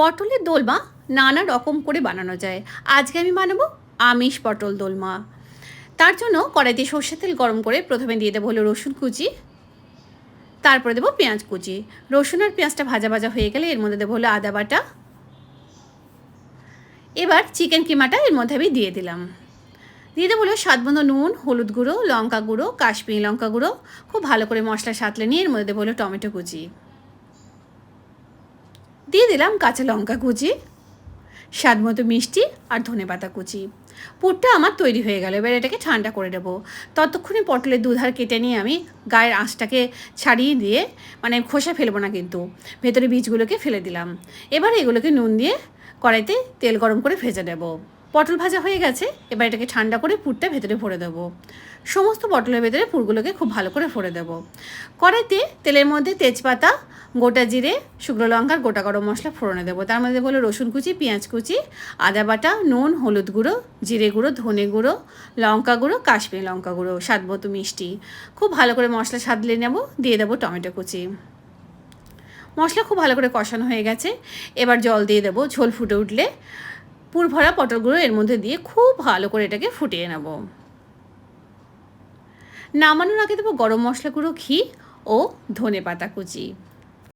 পটলের দোলমা নানা রকম করে বানানো যায়। আজকে আমি বানাবো আমিষ পটল দোলমা তার জন্য কড়াইতে সর্ষের তেল গরম করে প্রথমে দিয়ে দেবো হলো রসুন কুচি, তারপরে দেবো পেঁয়াজ কুচি। রসুন আর পেঁয়াজটা ভাজা ভাজা হয়ে গেলে এর মধ্যে দেবো হলো আদা বাটা। এবার চিকেন কিমাটা এর মধ্যে আমি দিয়ে দিলাম। দিয়ে দেবো হলো স্বাদ মতো নুন, হলুদ গুঁড়ো, লঙ্কা গুঁড়ো, কাশ্মীরি লঙ্কা গুঁড়ো। খুব ভালো করে মশলা সাতলে নিয়ে এর মধ্যে দেবো হলো টমেটো কুচি। দিয়ে দিলাম কাঁচা লঙ্কা কুচি, স্বাদ মতো মিষ্টি আর ধনে পাতা কুচি। পুরটা আমার তৈরি হয়ে গেল, এবার এটাকে ঠান্ডা করে দেবো ততক্ষণে পটলের দুধার কেটে নিয়ে আমি গায়ের আঁশটাকে ছাড়িয়ে দিয়ে মানে খোসা ফেলব না কিন্তু, ভেতরে বীজগুলোকে ফেলে দিলাম। এবার এগুলোকে নুন দিয়ে কড়াইতে তেল গরম করে ভেজে দেবো পটল ভাজা হয়ে গেছে, এবার এটাকে ঠান্ডা করে পুরটা ভেতরে ভরে দেবো। সমস্ত পটলের ভেতরে পুরগুলোকে খুব ভালো করে ভরে দেবো। কড়াইতে তেলের মধ্যে তেজপাতা, গোটা জিরে, শুকনো লঙ্কার গোটা গরম মশলা ফোড়নে দেবো। তার মধ্যে বলো রসুন কুচি, পেঁয়াজ কুচি, আদা বাটা, নুন, হলুদ গুঁড়ো, জিরে গুঁড়ো, ধনে গুঁড়ো, লঙ্কা গুঁড়ো, কাশ্মীরি লঙ্কা গুঁড়ো, স্বাদ মতো মিষ্টি। খুব ভালো করে মশলা সাদলে নেব, দিয়ে দেবো টমেটো কুচি। মশলা খুব ভালো করে কষানো হয়ে গেছে। এবার জল দিয়ে দেবো, ঝোল ফুটে উঠলে। পুর ভরা পটলগুলো এর মধ্যে দিয়ে খুব ভালো করে এটাকে ফুটিয়ে নেব। নামানোর আগে দেবো গরম মশলা গুঁড়ো ঘি ও ধনে পাতা কুচি।